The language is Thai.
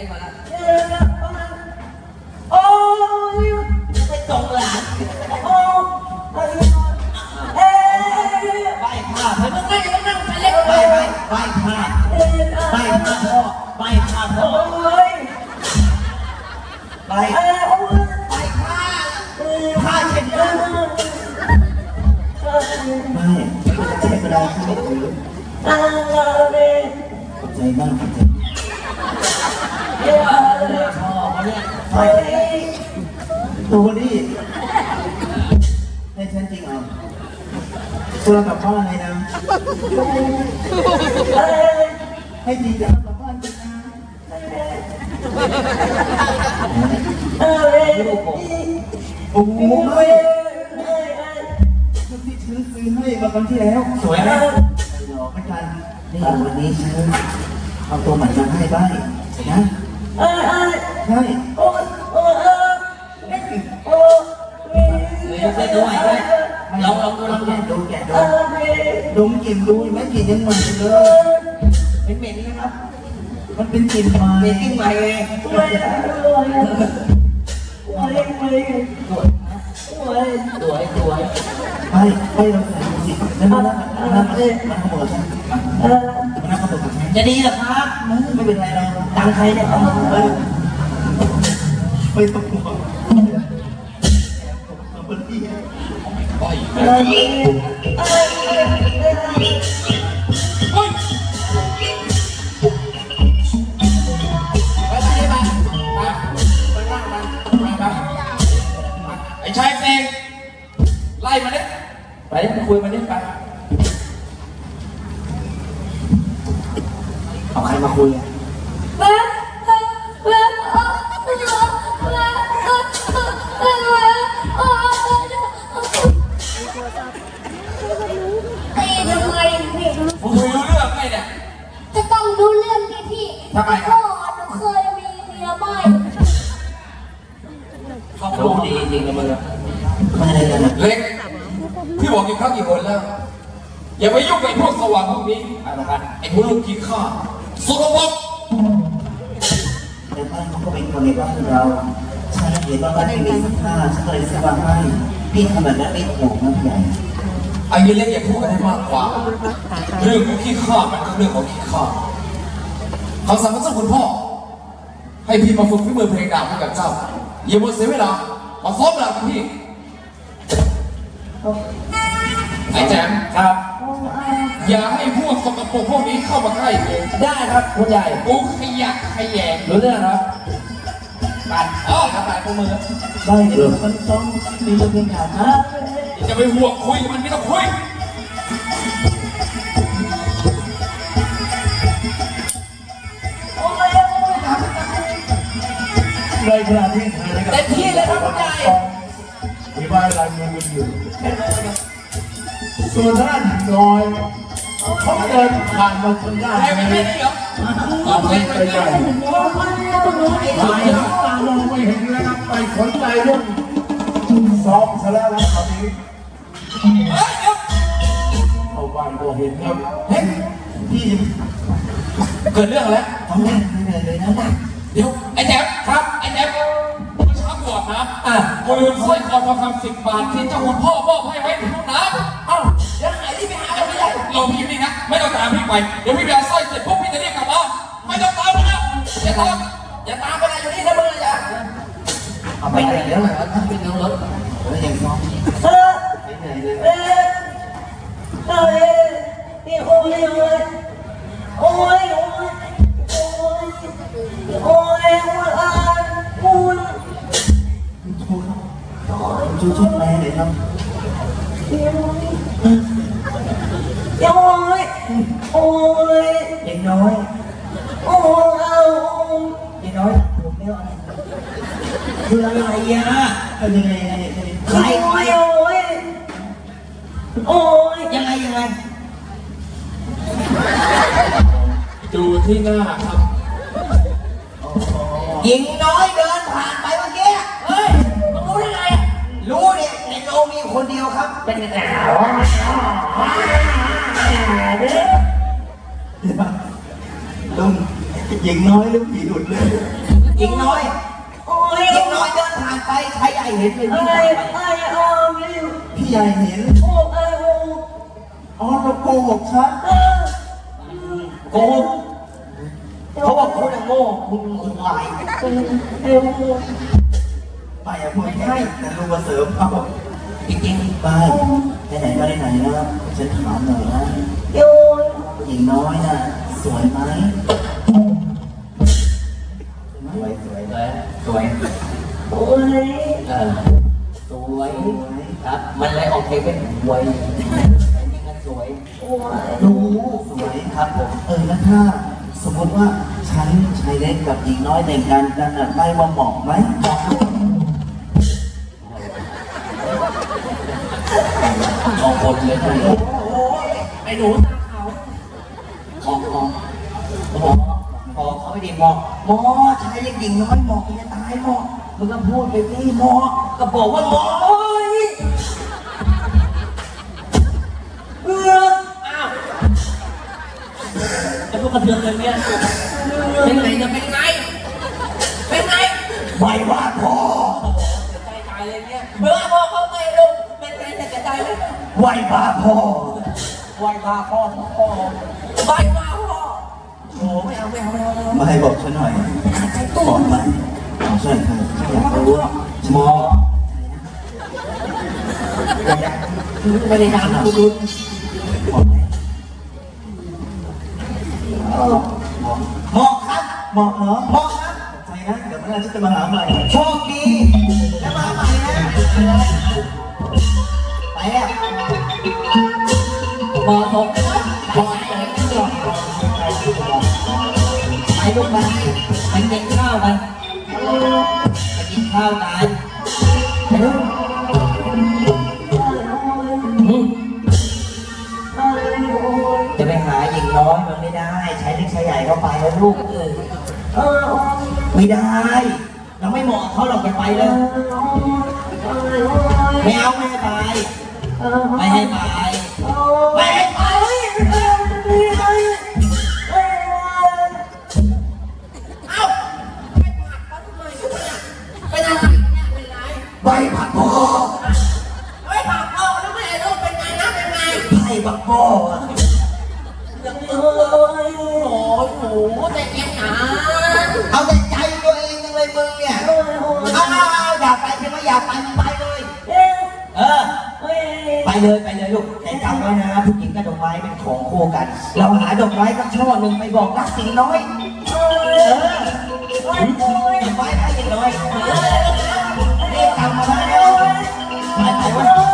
ได้ก่อละโอ้ยไปส่งหลานโอ้ยเอ๊ะไหว้พระไปมึงนั่งอย่ามานั่งไปเล็กไปไปไหว้พระเอ๊ะไหว้พระพ่อไหว้พระพ่อไปเอ๊ะโอ้ยไหว้พระเอ๊ะพระเช็ดหน้าไม่เจ็บอะไรที่ไม่ถืออะไรขอบใจมากขอบใจ เขาเนี่ยเอ๊ะตัวนี่ให้ฉันจริงเหรอตัวกลับบ้านเลยนะ ให้จริงจะเอากลับบ้านจริงนะเอ๊ะโอ้โหเอ๊ะไม่เอ๊ะชุดที่ฉันซื้อให้มาครั้งที่แล้ว สวยไหมหล่อไม่กันนี่วันนี้ฉันเอาตัวใหม่มาให้บ้างนะเอ๊ะเอ๊ะใช่ เลยยกได้ด้ด้วยลองลองดูลองดูดูแกะดูดมกลิ่นดูไหมกลิ่นยังเหมือนเลยเป็นเหม็นนะครับ มันเป็นกลิ่นไม้เหม็นกิ้งใหม่เลยโอ้ยโอ้ยโอ้ยโอ้ยสวยนะโอ้ยสวยสวยไปไปเราใส่ดูสิแล้วมันนั่งมันมันขโมยฉันเอ๊ะมันขโมยจะดีเหรอครับไม่เป็นไรเราตังใครเนี่ยเอาเออไปตกหัวเไปไปไปไปไปนั่งมันไปไปไอ้ชายเสกไล่มาเนี่ยไปไปคุยมันเนี่ยไป เอาใครมาคุยอะ เขาพูดดีจริงกับมึงอะมาอะไรกันนะเล็ก พี่บอกกี่ครั้งกี่คนแล้ว อย่าไปยุ่งกับไอ้พวกสว่างพวกนี้อะไรกันไอ้พวกลูกขี้ข้าสกปรกในบ้านเขาก็เป็นคนในบ้านเราฉันเห็นว่าบ้านที่มีสักผ้าฉันก็เลยซื้อมาให้พี่ทำแบบนั้นไม่ถูกนะพี่ใหญ่ไอ้เหี้ยเล็กอย่าพูดกันให้มากกว่า เรื่องของขี้ข้ามันก็เรื่องของขี้ข้าเขาสั่งกับเจ้าคุณพ่อ ให้พี่มาฝึกฝีมือเพลงดาบให้กับเจ้า อย่าหมดเสียเวลามาซ้อมดาบกับพี่ ไอ้แจมครับ อย่าให้พวกสกปรกพวกนี้เข้ามาใกล้กูได้ครับคุณใหญ่กูขยักขยงรู้เรื่องครับปัดอ๋อครับปัดพวกมือได้เดี๋ยวมันต้องมีเรื่องงานนะอย่าไปห่วงคุยกับมันไม่ต้องคุยในขณะที่เธอได้กับ เต็มที่เลยครับคุณใหญ่มีบ้านลายเมืองกันอยู่ส่วนท่านหญิงน้อยเขาเดินผ่านมาทางด้านใครไม่ได้นี้เหรอตอบไปไปใหญ่หายตามองไม่เห็นแล้วครับไปสนใจเรื่องซ้อมซะแล้วครับคราวนี้เฮ้ยเดี๋ยวเข้าบ้านก็เห็นครับเฮ้ยพี่เกิดเรื่องอะไรทำงานเหนื่อยเลยนะเดี๋ยวไอ้แจ๊บ อะกูลืมสร้อยคอทองคำสิบบาทที่เจ้าคุณพ่อมอบให้ไว้ในห้องน้ำเอ้าเดี๋ยวหายรีบไปหากันไม่ได้เราพี่นี่นะ ไม่ต้องตามพี่ไป เดี๋ยวพี่ไปเอาสร้อยเสร็จปุ๊บพี่จะเรียกกลับบ้านไม่ต้องตามนะอย่าตามอย่าตามไปไหนอยู่นี่นะมึงอย่าเอาไปไหนแล้วเหรอเป็นน้องรถแล้วยังซ้อมเอ๊ะไปไหนเลยเอ๊ะเอ๊ะนี่โอ้ย อยผมไม่เอาอะไรคืออะไรอะเอายังไงยังไงยังไงใครโอ้ยโอ้ยโอ้ยยังไงยังไงดูที่หน้าครับหญิงน้อยเดินผ่าน ดิในโลกมีคนเดียวครับ เป็นยังไงลุงหญิงน้อยหรือผีดุดเลยหญิงน้อยโอ้ยหญิงน้อยเดินผ่านไปชายใหญ่เห็นเลยไอ้วิ่งผ่านไปไอ้ไอ้ไม่พี่ใหญ่เห็นโอ้ไอ้โอ้อ๋อเราโกหกฉันเออโกหกเขาบอกคุณอะโง่คุณคุณลายไอ้โอ้ไปอะพูดแค่แต่รู้ว่าเสริมเอา จริงไปไหนๆก็ได้ไหนแล้วฉันถามหน่อยนะโอ้ยหญิงน้อยน่ะสวยไหมสวยสวยๆเลยสวยโอ้ยเออสวยครับ มันเลยออกเพลงเป็นหวยอันนี้ก็สวยโอ้ยรู้สวยครับผมเออแล้วถ้าสมมติว่าฉันชายเล็กกับหญิงน้อยแต่งกันกันน่ะได้ว่าเหมาะไหมเหมาะ มองคนเลยนะไอ้หนูตาขาวมองมองมองมองเขาไม่ดีมองมองชายเล็กหญิงน้อยมองจะตายมองมึงก็พูดไปพี่มองก็บอกว่ามองโอ้ยเอออ้าวไอ้พวกกระเทือนเลยเนี่ยเป็นไงจะเป็นไงเป็นไงไม่ว่าพอ ไหวบ้าพอไหวมาพ่อพ่อไหวมาพ่อโอ้ไม่เอาไม่เอาไม่เอาไม่เอามาให้บอกฉันหน่อยบอกมาเอาใช่ใช่ฉันอยากรู้มองไม่ได้ดังนะคุณดูบอกไหมมองครับบอกเหรอมองครับใจนะเดี๋ยวเมื่อไหร่ฉันจะมาหาใหม่โชคดีแล้วมาใหม่นะ ไปแล้วมองตกมองไปไปลูกไปไปกินข้าวกันไปกินข้าวกันไปลูกจะไปหาหญิงน้อยมันไม่ได้ ใช้เล็กใช้ใหญ่เข้าไปแล้วลูกเออเออไม่ได้ เราไม่เหมาะเขาหรอกอย่าไปเลยไม่เอาไม่ใไปไม่ให้ไปไม่ให้ไปเอ้าไปผัดเขาทำไมเนี่ยเป็นอะไรเนี่ยเป็นไรใบผัดพอไม่ผัดเขาแล้วแม่ลูกเป็นไงนะเป็นไงไผ่บักบออ้ยโอ้โหแต่เย็น เลยไปเลยลูกแต่จำไว้นะผู้หญิงกับดอกไม้เป็นของคู่กัน เราหาดอกไม้กับช่อหนึ่งไปบอกรักสิน้อยเออดอกไม้รักสิน้อยเรียกจำมาได้ไปไปวะ